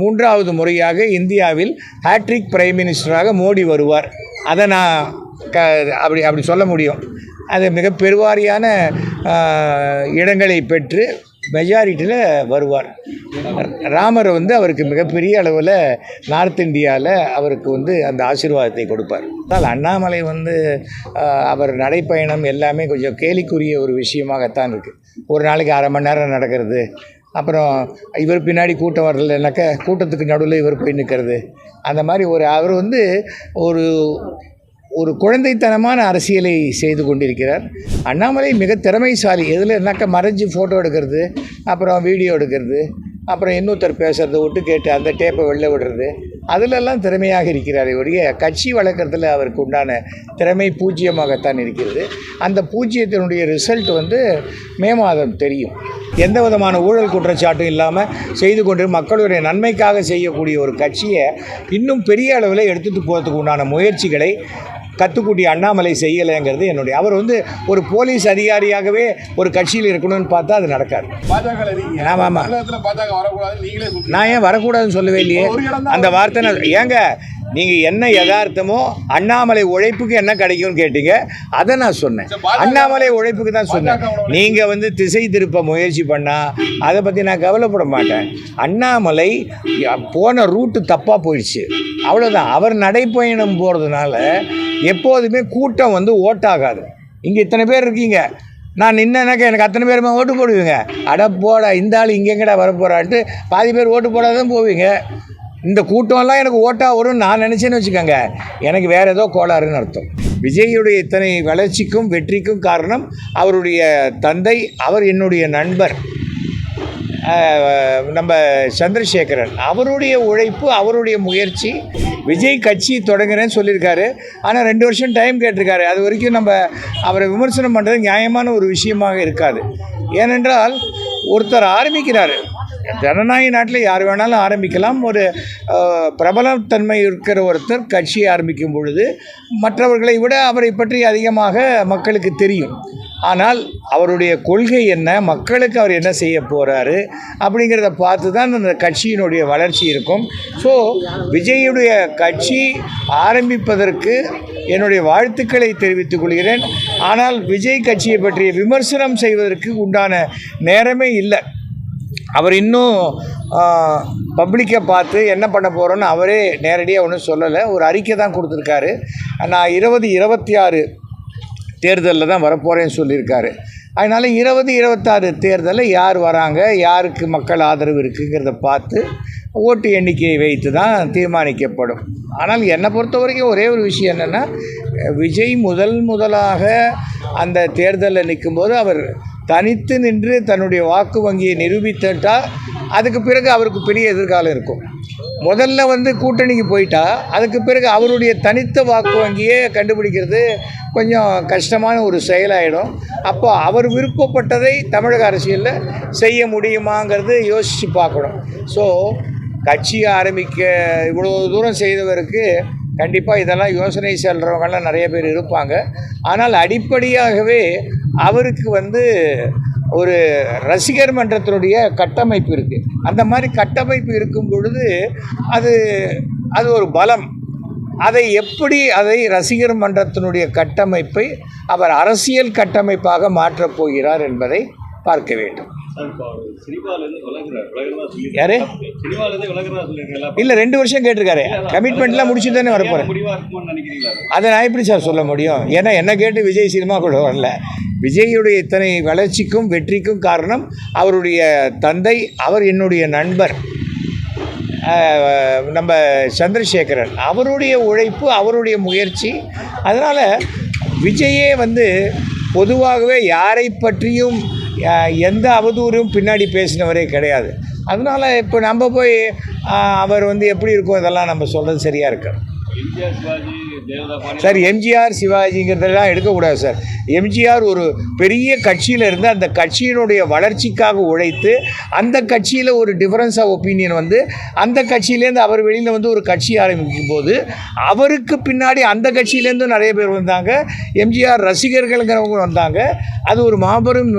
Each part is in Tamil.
மூன்றாவது முறையாக இந்தியாவில் ஹேட்ரிக் பிரைம் மினிஸ்டராக மோடி வருவார். அதை நான் க அப்படி அப்படி சொல்ல முடியும். அது மிக பெருவாரியான இடங்களை பெற்று மெஜாரிட்டியில் வருவார். ராமர் வந்து அவருக்கு மிகப்பெரிய அளவில் நார்த் இந்தியாவில் அவருக்கு வந்து அந்த ஆசீர்வாதத்தை கொடுப்பார். ஆனால் அண்ணாமலை வந்து அவர் நடைப்பயணம் எல்லாமே கொஞ்சம் கேலிக்குரிய ஒரு விஷயமாகத்தான் இருக்குது ஒரு நாளைக்கு அரை மணி நேரம் நடக்கிறது. அப்புறம் இவர் பின்னாடி கூட்டம் வரலைனாக்கா கூட்டத்துக்கு நடுவில் இவர் போய் நிற்கிறது அந்த மாதிரி ஒரு அவர் வந்து ஒரு ஒரு குழந்தைத்தனமான அரசியலை செய்து கொண்டிருக்கிறார். அண்ணாமலை மிக திறமைசாலி. எதில் எதுலனாக்கா மறைஞ்சு ஃபோட்டோ எடுக்கிறது அப்புறம் வீடியோ எடுக்கிறது. அப்புறம் இன்னொருத்தர் பேசுகிறத விட்டு கேட்டு அந்த டேப்பை வெளில விடுறது. அதிலெல்லாம் திறமையாக இருக்கிறார் ஒழிய கட்சி வளர்க்குறதுல அவருக்கு உண்டான திறமை பூஜ்ஜியமாகத்தான் இருக்கிறது. அந்த பூஜ்ஜியத்தினுடைய ரிசல்ட் வந்து மே மாதம் தெரியும். எந்த விதமான ஊழல் குற்றச்சாட்டும் இல்லாமல் செய்து கொண்டு மக்களுடைய நன்மைக்காக செய்யக்கூடிய ஒரு கட்சியை இன்னும் பெரிய அளவில் எடுத்துகிட்டு போகிறதுக்கு உண்டான முயற்சிகளை கத்துக்குட்டி அண்ணாமலை செய்யலைங்கிறது என்னுடைய அவர் வந்து ஒரு போலீஸ் அதிகாரியாகவே ஒரு கட்சியில் இருக்கணும்னு பார்த்தா அது நடக்காது. ஆமாம் ஆமாம் நான் ஏன் வரக்கூடாதுன்னு சொல்லவே இல்லையே? அந்த வார்த்தை ஏங்க நீங்கள் என்ன யதார்த்தமோ அண்ணாமலை உழைப்புக்கு என்ன கிடைக்கும்னு கேட்டீங்க அதை நான் சொன்னேன். அண்ணாமலை உழைப்புக்கு தான் சொன்னேன். நீங்கள் வந்து திசை திருப்ப முயற்சி பண்ணால் அதை பற்றி நான் கவலைப்பட மாட்டேன். அண்ணாமலை போன ரூட்டு தப்பாக போயிடுச்சு. அவ்வளோதான் அவர் நடைப்பயணம் போகிறதுனால எப்போதுமே கூட்டம் வந்து ஓட்டாகாது. இங்கே இத்தனை பேர் இருக்கீங்க. நான் நின்னேனாக்கா எனக்கு அத்தனை பேருமே ஓட்டு போடுவீங்க. அட போடா இந்த ஆள் இங்கே எங்கடா வரப்போறான்ட்டு பாதி பேர் ஓட்டு போடாத தான் போவீங்க. இந்த கூட்டம்லாம் எனக்கு ஓட்டாக வரும்னு நான் நினச்சேன்னு வச்சுக்கோங்க. எனக்கு வேறு ஏதோ கோளாறுன்னு அர்த்தம். விஜயுடைய இத்தனை வளர்ச்சிக்கும் வெற்றிக்கும் காரணம் அவருடைய தந்தை அவர் என்னுடைய நண்பர் நம்ம சந்திரசேகரன். அவருடைய உழைப்பு அவருடைய முயற்சி விஜய் கட்சி தொடங்குறேன்னு சொல்லியிருக்காரு. ஆனால் ரெண்டு வருஷம் டைம் கேட்டிருக்காரு. அது வரைக்கும் நம்ம அவரை விமர்சனம் பண்ணுறது நியாயமான ஒரு விஷயமாக இருக்காது. ஏனென்றால் ஒருத்தர் ஆரம்பிக்கிறாரு. ஜனநாயக நாட்டில் யார் வேணாலும் ஆரம்பிக்கலாம். ஒரு பிரபலத்தன்மை இருக்கிற ஒருத்தர் கட்சியை ஆரம்பிக்கும் பொழுது மற்றவர்களை விட அவரை பற்றி அதிகமாக மக்களுக்கு தெரியும். ஆனால் அவருடைய கொள்கை என்ன? மக்களுக்கு அவர் என்ன செய்ய போகிறாரு அப்படிங்கிறத பார்த்து தான் அந்த கட்சியினுடைய வளர்ச்சி இருக்கும். ஸோ விஜயுடைய கட்சி ஆரம்பிப்பதற்கு என்னுடைய வாழ்த்துக்களை தெரிவித்துக் கொள்கிறேன். ஆனால் விஜய் கட்சியை பற்றிய விமர்சனம் செய்வதற்கு உண்டான நேரமே இல்லை. அவர் இன்னும் பப்ளிக்கை பார்த்து என்ன பண்ண போகிறோன்னு அவரே நேரடியாக ஒன்றும் சொல்லலை. ஒரு அறிக்கை தான் கொடுத்துருக்காரு. நான் இருபது இருபத்தி ஆறு தேர்தலில் தான் வரப்போகிறேன்னு சொல்லியிருக்காரு. அதனால் இருபது இருபத்தாறு தேர்தலில் யார் வராங்க யாருக்கு மக்கள் ஆதரவு இருக்குங்கிறத பார்த்து ஓட்டு எண்ணிக்கையை வைத்து தான் தீர்மானிக்கப்படும். ஆனால் என்னை பொறுத்த வரைக்கும் ஒரே ஒரு விஷயம் என்னென்னா விஜய் முதல் முதலாக அந்த தேர்தலில் நிற்கும்போது அவர் தனித்து நின்று தன்னுடைய வாக்கு வங்கியை நிரூபித்துட்டால் அதுக்கு பிறகு அவருக்கு பெரிய எதிர்காலம் இருக்கும். முதல்ல வந்து கூட்டணிக்கு போயிட்டா அதுக்கு பிறகு அவருடைய தனித்த வாக்கு வங்கியே கண்டுபிடிக்கிறது கொஞ்சம் கஷ்டமான ஒரு செயலாயிடும். அப்போ அவர் விருப்பப்பட்டதை தமிழக அரசியலில் செய்ய முடியுமாங்கிறது யோசித்து பார்க்கணும். ஸோ கட்சியை ஆரம்பிக்க இவ்வளோ தூரம் செய்தவருக்கு கண்டிப்பாக இதெல்லாம் யோசனை செல்றவங்கலாம் நிறைய பேர் இருப்பாங்க. ஆனால் அடிப்படையாகவே அவருக்கு வந்து ஒரு ரசிகர் மன்றத்தினுடைய கட்டமைப்பு இருக்குது அந்த மாதிரி கட்டமைப்பு இருக்கும் பொழுது அது அது ஒரு பலம். அதை எப்படி அதை ரசிகர் மன்றத்தினுடைய கட்டமைப்பை அவர் அரசியல் கட்டமைப்பாக மாற்றப் போகிறார் என்பதை பார்க்க வேண்டும். யாரு? இல்லை ரெண்டு வருஷம் கேட்டிருக்காரு. கமிட்மெண்ட்லாம் முடிச்சு தானே வரப்போகிறேன் அதை நான் எப்படி சார் சொல்ல முடியும்? ஏன்னா என்ன கேட்டு விஜய் சினிமா கூட வரல. விஜயுடைய இத்தனை வளர்ச்சிக்கும் வெற்றிக்கும் காரணம் அவருடைய தந்தை அவர் என்னுடைய நண்பர் நம்ம சந்திரசேகரன். அவருடைய உழைப்பு அவருடைய முயற்சி. அதனால் விஜயே வந்து பொதுவாகவே யாரை பற்றியும் எந்த அவதூறும் பின்னாடி பேசினவரே கிடையாது. அதனால் இப்போ நம்ம போய் அவர் வந்து எப்படி இருக்கும் இதெல்லாம் நம்ம சொல்கிறது சரியாக இருக்கு சார் எம்ஜிஆர் சிவாஜிங்கிறதெல்லாம் எடுக்கக்கூடாது சார். எம்ஜிஆர் ஒரு பெரிய கட்சியில் இருந்து அந்த கட்சியினுடைய வளர்ச்சிக்காக உழைத்து அந்த கட்சியில் ஒரு டிஃபரன்ஸ் ஆஃப் ஒப்பீனியன் வந்து அந்த கட்சியிலேருந்து அவர் வெளியில் வந்து ஒரு கட்சி ஆரம்பிக்கும் போது அவருக்கு பின்னாடி அந்த கட்சியிலேருந்து நிறைய பேர் வந்தாங்க. எம்ஜிஆர் ரசிகர்கள்ங்கிறவங்க வந்தாங்க. அது ஒரு மாபெரும்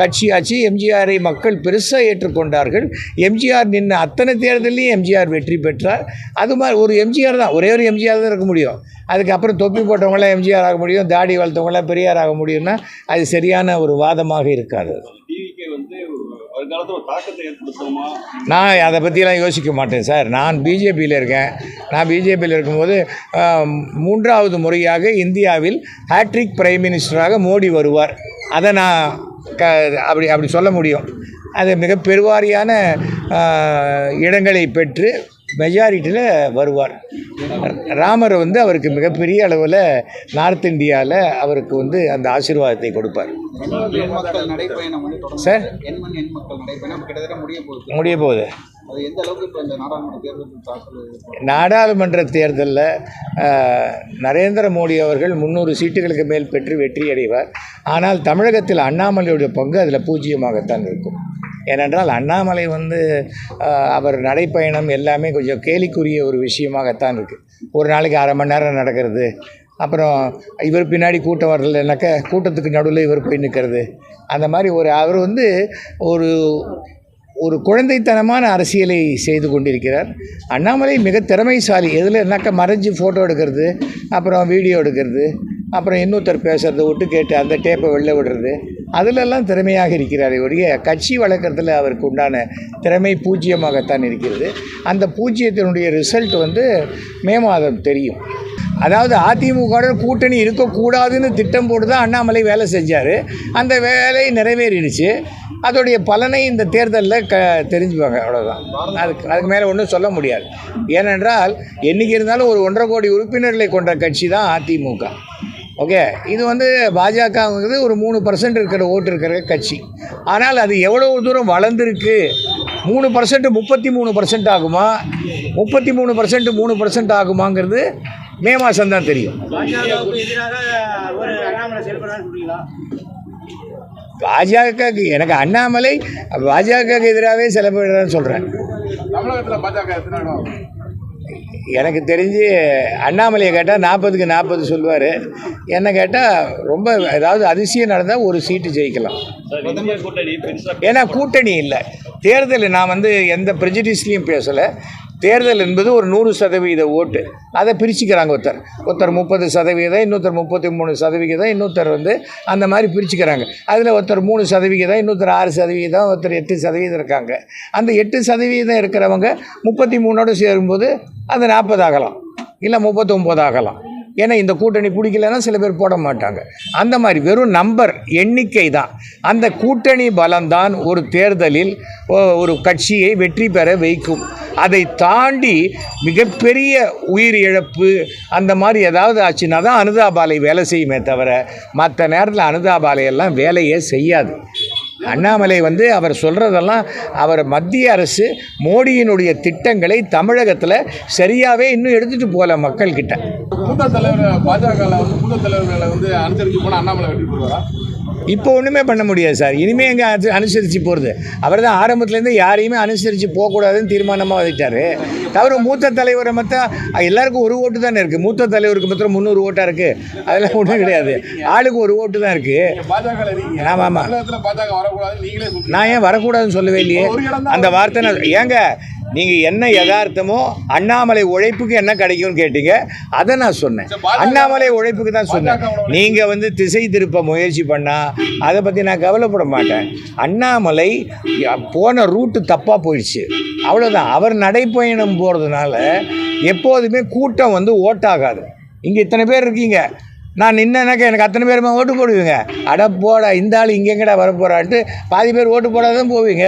கட்சியாச்சு. எம்ஜிஆரை மக்கள் பெருசாக ஏற்றுக்கொண்டார்கள். எம்ஜிஆர் நின்று அத்தனை தேர்தலையும் எம்ஜிஆர் வெற்றி பெற்றார். அது மாதிரி ஒரு எம்ஜிஆர் தான். ஒரே ஒரு எம்ஜிஆர் தான் இருக்க முடியும். அதுக்கப்புறம் தொப்பி போட்டவங்களாம் எம்ஜிஆர் ஆக முடியும் தாடி வளர்த்தவங்களாம் பெரியார் ஆக முடியும்னா அது சரியான ஒரு வாதமாக இருக்காது. நான் அதை பற்றிலாம் யோசிக்க மாட்டேன் சார். நான் பிஜேபியில் இருக்கேன். நான் பிஜேபியில் இருக்கும்போது மூன்றாவது முறையாக இந்தியாவில் ஹேட்ரிக் பிரைம் மினிஸ்டராக மோடி வருவார். அதை நான் க அப்படி அப்படி சொல்ல முடியும். அது மிக பெருவாரியான இடங்களை பெற்று மெஜாரிட்டியில் வருவார். ராமர் வந்து அவருக்கு மிகப்பெரிய அளவில் நார்த் இந்தியாவில் அவருக்கு வந்து அந்த ஆசீர்வாதத்தை கொடுப்பார். சார்? முடிய போகுது. நாடாளுமன்ற தேர்தலில் நரேந்திர மோடி அவர்கள் முந்நூறு சீட்டுகளுக்கு மேல் பெற்று வெற்றி அடைவார். ஆனால் தமிழகத்தில் அண்ணாமலையுடைய பங்கு அதில் பூஜ்ஜியமாகத்தான் இருக்கும். ஏனென்றால் அண்ணாமலை வந்து அவர் நடைப்பயணம் எல்லாமே கொஞ்சம் கேலிக்குரிய ஒரு விஷயமாகத்தான் இருக்குது ஒரு நாளைக்கு அரை மணி நேரம் நடக்கிறது. அப்புறம் இவர் பின்னாடி கூட்டம் வரலைன்னாக்க கூட்டத்துக்கு நடுவில் இவர் போய் நிற்கிறது அந்த மாதிரி ஒரு அவர் வந்து ஒரு ஒரு குழந்தைத்தனமான அரசியலை செய்து கொண்டிருக்கிறார். அண்ணாமலை மிக திறமைசாலி. எதில் என்னக்கா மறைஞ்சு ஃபோட்டோ எடுக்கிறது அப்புறம் வீடியோ எடுக்கிறது அப்புறம் இன்னொருத்தர் பேசுகிறத விட்டு கேட்டு அந்த டேப்பை வெளில விடுறது அதிலெல்லாம் திறமையாக இருக்கிறார் ஒழிய கட்சி வளர்க்குறதுல அவருக்கு உண்டான திறமை பூஜ்ஜியமாகத்தான் இருக்கிறது. அந்த பூஜ்ஜியத்தினுடைய ரிசல்ட் வந்து மே மாதம் தெரியும். அதாவது அதிமுக கூட்டணி இருக்கக்கூடாதுன்னு திட்டம் போட்டு தான் அண்ணாமலை வேலை செஞ்சார். அந்த வேலை நிறைவேறிடுச்சு. அதோடைய பலனை இந்த தேர்தலில் க தெரிஞ்சுப்பாங்க. அவ்வளோதான் அதுக்கு அதுக்கு மேலே ஒன்றும் சொல்ல முடியாது. ஏனென்றால் என்றைக்கு இருந்தாலும் ஒரு ஒன்றரை கோடி உறுப்பினர்களை கொண்ட கட்சி தான் அதிமுக. ஓகே? இது வந்து பாஜகங்கிறது ஒரு மூணு பர்சன்ட் இருக்கிற ஓட்டு இருக்கிற கட்சி. ஆனால் அது எவ்வளோ தூரம் வளர்ந்துருக்கு? மூணு பர்சன்ட் முப்பத்தி மூணு பர்சன்ட் ஆகுமா? முப்பத்தி மூணு பர்சன்ட் மூணு பர்சன்ட் ஆகுமாங்கிறது மே மாதம் தான் தெரியும். பாஜகவுக்கு எனக்கு அண்ணாமலை பாஜகவுக்கு எதிராகவே செலவிடுறேன்னு சொல்கிறேன் எனக்கு தெரிஞ்சு அண்ணாமலையை கேட்டால் நாற்பதுக்கு நாற்பது சொல்லுவார். என்ன கேட்டால் ரொம்ப ஏதாவது அதிசயம் நடந்தால் ஒரு சீட்டு ஜெயிக்கலாம். ஏன்னா கூட்டணி இல்லை. தேர்தல் நான் வந்து எந்த ப்ரெஜிடிஸ்லையும் பேசலை. தேர்தல் என்பது ஒரு நூறு சதவீத ஓட்டு. அதை பிரிச்சுக்கிறாங்க ஒருத்தர். ஒருத்தர் முப்பது சதவீதம் இன்னொருத்தர் முப்பத்தி மூணு சதவிகிதம் இன்னொருத்தர் வந்து அந்த மாதிரி பிரிச்சுக்கிறாங்க. அதில் ஒருத்தர் மூணு சதவிகிதம் இன்னொருத்தர் ஆறு சதவீதம் ஒருத்தர் எட்டு சதவீதம் இருக்காங்க. அந்த எட்டு சதவீதம் இருக்கிறவங்க முப்பத்தி மூணோடு சேரும்போது அது நாற்பது ஆகலாம். இல்லை முப்பத்தொம்போது ஆகலாம். ஏன்னா இந்த கூட்டணி பிடிக்கலன்னா சில பேர் போட மாட்டாங்க. அந்த மாதிரி வெறும் நம்பர் எண்ணிக்கை தான். அந்த கூட்டணி பலம்தான் ஒரு தேர்தலில் ஒரு கட்சியை வெற்றி பெற வைக்கும். அதை தாண்டி மிகப்பெரிய உயிர் இழப்பு அந்த மாதிரி ஏதாவது ஆச்சுன்னா தான் அனுதாபாலை வேலை செய்யுமே தவிர மற்ற நேரத்தில் அனுதாபாலையெல்லாம் வேலையே செய்யாது. அண்ணாமலை வந்து அவர் சொல்கிறதெல்லாம் அவர் மத்திய அரசு மோடியினுடைய திட்டங்களை தமிழகத்தில் சரியாகவே இன்னும் எடுத்துகிட்டு போகல மக்கள்கிட்ட. கூட்டத்தலைவர் தலைவர் வந்து கூட்டத்தலைவர்களை தலைவர்களை வந்து அனுசரிச்சு போனால் அண்ணாமலை வெற்றி பெறுவாரா? இப்போ ஒன்றுமே பண்ண முடியாது சார். இனிமேல் எங்கே அது அனுசரித்து போகிறது அவர் தான் ஆரம்பத்துலேருந்து யாரையுமே அனுசரித்து போகக்கூடாதுன்னு தீர்மானமாக வந்துட்டார் தவிர மூத்த தலைவரை மொத்தம் எல்லாருக்கும் ஒரு ஓட்டு தானே இருக்குது மூத்த தலைவருக்கு மாத்திரம் முந்நூறு ஓட்டாக இருக்குது அதெல்லாம் ஒன்றும் கிடையாது. ஆளுக்கு ஒரு ஓட்டு தான் இருக்குது ஆமாம் ஆமாம் நான் ஏன் வரக்கூடாதுன்னு சொல்லவே இல்லையே? அந்த வார்த்தை ஏங்க நீங்கள் என்ன யதார்த்தமோ அண்ணாமலை உழைப்புக்கு என்ன கிடைக்கும்னு கேட்டீங்க அதை நான் சொன்னேன். அண்ணாமலை உழைப்புக்கு தான் சொன்னேன். நீங்கள் வந்து திசை திருப்ப முயற்சி பண்ணால் அதை பற்றி நான் கவலைப்பட மாட்டேன். அண்ணாமலை போன ரூட்டு தப்பாக போயிடுச்சு. அவ்வளோதான் அவர் நடைப்பயணம் போகிறதுனால எப்போதுமே கூட்டம் வந்து ஓட்டாகாது. இங்கே இத்தனை பேர் இருக்கீங்க. நான் நின்னேனாக்க எனக்கு அத்தனை பேருமா ஓட்டு போடுவீங்க. அட போடா இந்த ஆள் இங்கே எங்கடா வரப்போறான்ட்டு பாதி பேர் ஓட்டு போடாதான் போவீங்க.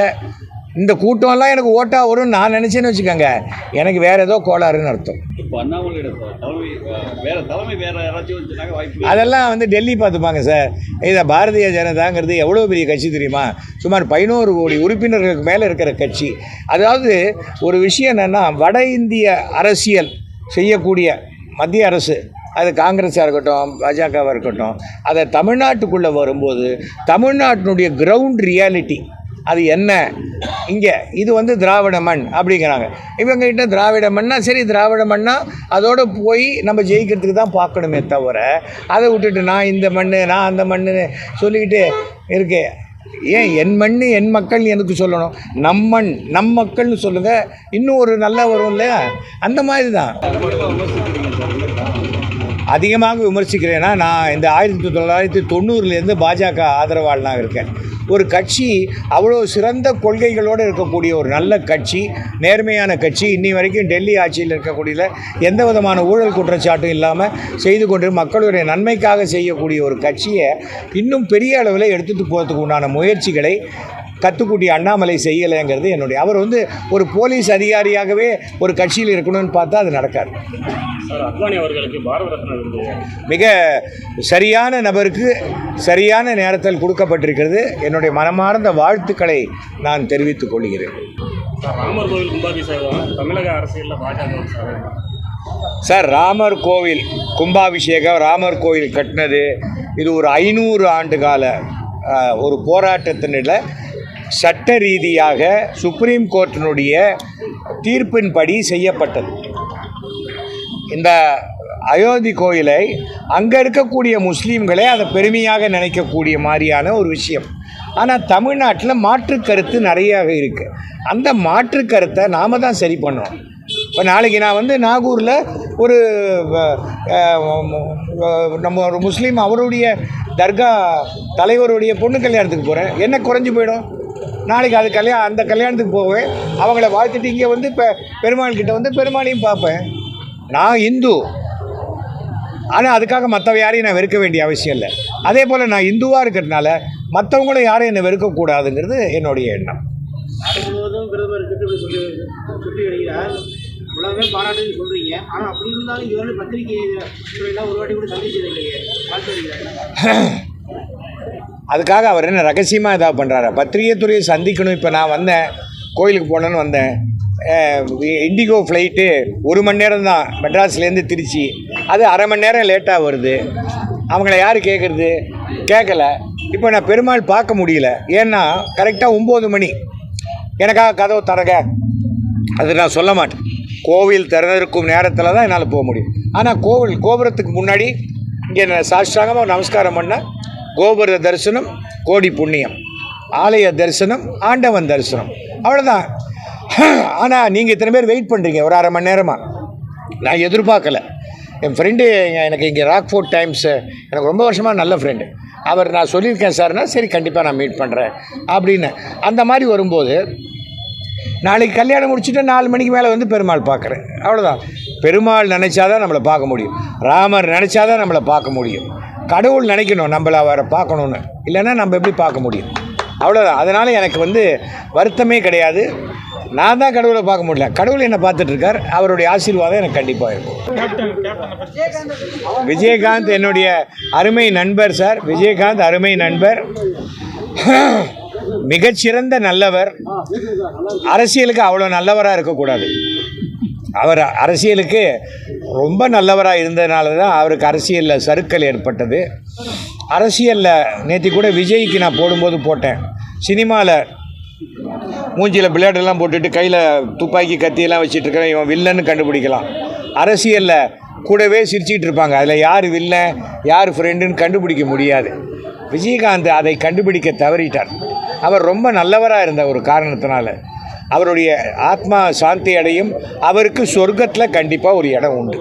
இந்த கூட்டம்லாம் எனக்கு ஓட்டாக வரும்னு நான் நினச்சேன்னு வச்சுக்கோங்க. எனக்கு வேறு ஏதோ கோளாறுன்னு அர்த்தம். அதெல்லாம் வந்து டெல்லி பார்த்துப்பாங்க சார். இதை பாரதிய ஜனதாங்கிறது எவ்வளோ பெரிய கட்சி தெரியுமா? சுமார் பதினோரு கோடி உறுப்பினர்களுக்கு மேலே இருக்கிற கட்சி. அதாவது ஒரு விஷயம் என்னென்னா வட இந்திய அரசியல் செய்யக்கூடிய மத்திய அரசு அது காங்கிரஸாக இருக்கட்டும் பாஜகவாக இருக்கட்டும் அதை தமிழ்நாட்டுக்குள்ளே வரும்போது தமிழ்நாட்டினுடைய கிரவுண்ட் ரியாலிட்டி அது என்ன? இங்கே இது வந்து திராவிட மண் அப்படிங்கிறாங்க. இவங்ககிட்ட திராவிட மண்ணா சரி திராவிட மண்ணா அதோடு போய் நம்ம ஜெயிக்கிறதுக்கு தான் பார்க்கணுமே தவிர அதை விட்டுட்டு நான் இந்த மண் நான் அந்த மண்ணுன்னு சொல்லிக்கிட்டு இருக்கேன் ஏன் என் மண் என் மக்கள் எனக்கு சொல்லணும். நம் மண் நம் மக்கள்னு சொல்லுங்கள் இன்னும் ஒரு நல்லா வரும் இல்லையா? அந்த மாதிரி தான் அதிகமாக விமர்சிக்கிறேன்னா நான் இந்த ஆயிரத்தி தொள்ளாயிரத்தி தொண்ணூறுலேருந்து பாஜக ஆதரவாளனாக இருக்கேன். ஒரு கட்சி அவ்வளோ சிறந்த கொள்கைகளோடு இருக்கக்கூடிய ஒரு நல்ல கட்சி நேர்மையான கட்சி இன்னி வரைக்கும் டெல்லி ஆட்சியில் இருக்கக்கூடிய எந்த விதமான ஊழல் குற்றச்சாட்டும் இல்லாமல் செய்து கொண்டு மக்களுடைய நன்மைக்காக செய்யக்கூடிய ஒரு கட்சியை இன்னும் பெரிய அளவில் எடுத்துகிட்டு போகிறதுக்கு உண்டான முயற்சிகளை கத்துக்குட்டி அண்ணாமலை செய்யலைங்கிறது என்னுடைய அவர் வந்து ஒரு போலீஸ் அதிகாரியாகவே ஒரு கட்சியில் இருக்கணும்னு பார்த்தா அது நடக்காது. மிக சரியான நபருக்கு சரியான நேரத்தில் கொடுக்கப்பட்டிருக்கிறது. என்னுடைய மனமார்ந்த வாழ்த்துக்களை நான் தெரிவித்துக் கொள்கிறேன். சார் ராமர் கோவில் கும்பாபிஷேகம் தமிழக அரசியலில் பாஜக சார். சார் ராமர் கோவில் கும்பாபிஷேகம் ராமர் கோவில் கட்டினது இது ஒரு ஐநூறு ஆண்டு கால ஒரு போராட்டத்தினில் சட்ட ரீதியாக சுப்ரீம் கோர்ட்டினுடைய தீர்ப்பின்படி செய்யப்பட்டது. இந்த அயோத்தி கோயிலை அங்கே இருக்கக்கூடிய முஸ்லீம்களே அதை பெருமையாக நினைக்கக்கூடிய மாதிரியான ஒரு விஷயம். ஆனால் தமிழ்நாட்டில் மாற்று கருத்து நிறையாக இருக்குது அந்த மாற்று கருத்தை நாம் தான் சரி பண்ணோம் இப்போ நாளைக்கு நான் வந்து நாகூரில் ஒரு நம்ம ஒரு முஸ்லீம் அவருடைய தர்கா தலைவருடைய பொண்ணு கல்யாணத்துக்கு போகிறேன் என்ன குறைஞ்சி போயிடும்? நாளைக்கு அது கல்யாணம் அந்த கல்யாணத்துக்கு போவேன். அவங்கள வாழ்த்துட்டு இங்கே வந்து இப்போ பெருமாள் கிட்ட வந்து பெருமாளையும் பார்ப்பேன். நான் இந்து. ஆனால் அதுக்காக மற்றவ யாரையும் நான் வெறுக்க வேண்டிய அவசியம் இல்லை. அதே போல் நான் இந்துவாக இருக்கிறதுனால மற்றவங்களும் யாரும் என்னை வெறுக்கக்கூடாதுங்கிறது என்னுடைய எண்ணம். உலகமே பாராட்டுன்னு சொல்றீங்க. ஆனா அப்படி இருந்தாலும் இதுவரை பத்திரிகை துறையெல்லாம் ஒரு வாட்டி கூட சந்திச்சது இல்லையே. வாழ்த்து வருகிறார் அதுக்காக அவர் என்ன ரகசியமாக இதாக பண்ணுறாரு பத்திரிகை துறையை சந்திக்கணும். இப்போ நான் வந்தேன். கோயிலுக்கு போனேன்னு வந்தேன். இண்டிகோ ஃப்ளைட்டு ஒரு மணி நேரம் தான். மெட்ராஸ்லேருந்து திருச்சி. அது அரை மணி நேரம் லேட்டாக வருது. அவங்கள யார் கேட்குறது கேட்கல இப்போ நான் பெருமாள் பார்க்க முடியல. ஏன்னா கரெக்டாக ஒம்பது மணி. எனக்காக கதவு தரங்க அது நான் சொல்ல மாட்டேன். கோவில் திறந்திருக்கும் நேரத்தில் தான் என்னால் போக முடியும். ஆனால் கோவில் கோபுரத்துக்கு முன்னாடி இங்கே நான் சாஷ்டாங்கமாக நமஸ்காரம் பண்ணால் கோபுர தரிசனம் கோடி புண்ணியம். ஆலய தரிசனம் ஆண்டவன் தரிசனம். அவ்வளோதான் ஆனால் நீங்கள் இத்தனை பேர் வெயிட் பண்ணுறீங்க ஒரு அரை மணி நேரமாக நான் எதிர்பார்க்கல. என் ஃப்ரெண்டு எனக்கு இங்கே ராக்ஃபோர்ட் டைம்ஸு எனக்கு ரொம்ப வருஷமாக நல்ல ஃப்ரெண்டு அவர் நான் சொல்லியிருக்கேன் சார்னா சரி கண்டிப்பாக நான் மீட் பண்ணுறேன் அப்படின்னு. அந்த மாதிரி வரும்போது நாளைக்கு கல்யாணம் முடிச்சுட்டு நாலு மணிக்கு மேலே வந்து பெருமாள் பார்க்குறேன். அவ்வளோதான் பெருமாள் நினச்சாதான் நம்மளை பார்க்க முடியும். ராமர் நினச்சாதான் நம்மளை பார்க்க முடியும். கடவுள் நினைக்கணும் நம்மளை அவரை பார்க்கணுன்னு இல்லைன்னா நம்ம எப்படி பார்க்க முடியும்? அவ்வளோதான் அதனால் எனக்கு வந்து வருத்தமே கிடையாது. நான் தான் கடவுளை பார்க்க முடியல. கடவுள் என்னை பார்த்துட்ருக்கார். அவருடைய ஆசீர்வாதம் எனக்கு கண்டிப்பாக இருக்கும். விஜயகாந்த் என்னுடைய அருமை நண்பர் சார். விஜயகாந்த் அருமை நண்பர். மிகச்சிறந்த நல்லவர். அரசியலுக்கு அவ்வளோ நல்லவராக இருக்கக்கூடாது. அவர் அரசியலுக்கு ரொம்ப நல்லவராக இருந்ததுனால தான் அவருக்கு அரசியலில் சறுக்கல் ஏற்பட்டது. அரசியலில் நேற்று கூட விஜய்க்கு நான் போடும்போது போட்டேன். சினிமாவில் மூஞ்சியில் பிளேடெல்லாம் போட்டுட்டு கையில் துப்பாக்கி கத்தியெல்லாம் வச்சுட்ருக்கிறேன் இவன் வில்லன்னு கண்டுபிடிக்கலாம். அரசியலில் கூடவே சிரிச்சிகிட்டு இருப்பாங்க. அதில் யார் வில்லன் யார் ஃப்ரெண்டுன்னு கண்டுபிடிக்க முடியாது. விஜயகாந்த் அதை கண்டுபிடிக்க தவறிட்டார். அவர் ரொம்ப நல்லவராக இருந்த ஒரு காரணத்தினால. அவருடைய ஆத்மா சாந்தி அடையும். அவருக்கு சொர்க்கத்தில் கண்டிப்பாக ஒரு இடம் உண்டு.